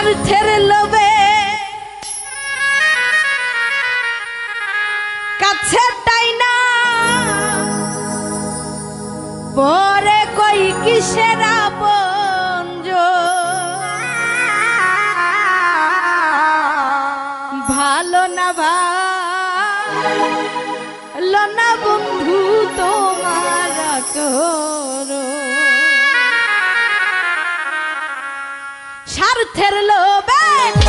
স্বার্থের লোভে। কাছে তাই না। পরে কই কিসের ভালো না ভালো না বন্ধু তোমার করো স্বার্থের লোভে